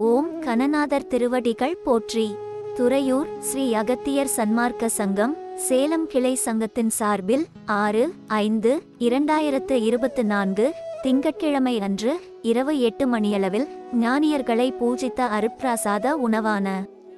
ஓம் கணநாதர் திருவடிகள் போற்றி. துறையூர் ஸ்ரீ அகத்தியர் சன்மார்க்க சங்கம் சேலம் கிளை சங்கத்தின் சார்பில் ஆறு ஐந்து இரண்டாயிரத்து இருபத்து நான்கு திங்கட்கிழமை அன்று இரவு எட்டு மணியளவில் ஞானியர்களை பூஜித்த அருப்பிராசாத உணவான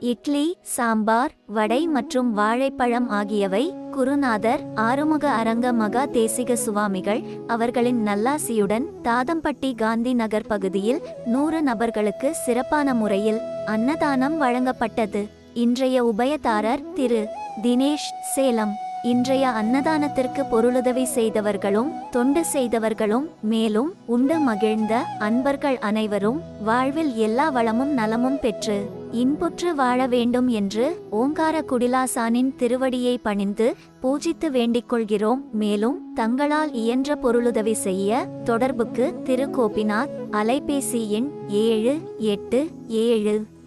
இட்லி சாம்பார் வடை மற்றும் வாழைப்பழம் ஆகியவை குருநாதர் ஆறுமுக அரங்க மகா தேசிக சுவாமிகள் அவர்களின் நல்லாசியுடன் தாதம்பட்டி காந்தி நகர் பகுதியில் நூறு நபர்களுக்கு சிறப்பான முறையில் அன்னதானம் வழங்கப்பட்டது. இன்றைய உபயதாரர் திரு தினேஷ் சேலம். இன்றைய அன்னதானத்திற்கு பொருளுதவி செய்தவர்களும் தொண்டு செய்தவர்களும் மேலும் உண்டு மகிழ்ந்த அன்பர்கள் அனைவரும் வாழ்வில் எல்லா வளமும் நலமும் பெற்று இன்புற்று வாழ வேண்டும் என்று ஓங்கார குடிலாசானின் திருவடியை பணிந்து பூஜித்து வேண்டிக் கொள்கிறோம். மேலும் தங்களால் இயன்ற பொருளுதவி செய்ய தொடர்புக்கு திரு கோபிநாத் அலைபேசி எண் ஏழு எட்டு ஏழு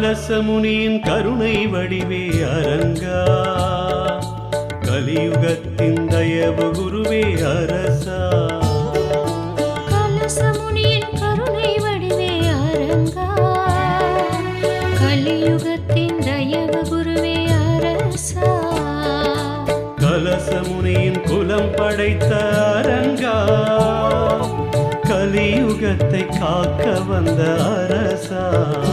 கலசமுனியின் கருணை வடிவே அரங்கா. கலியுகத்தின் தயவு குருவே அரசா. கலசமுனியின் கருணை வடிவே அரங்கா. கலியுகத்தின் தயவு குருவே அரசா. கலசமுனியின் குலம் படைத்த அரங்கா. கலியுகத்தை காக்க வந்த அரசா.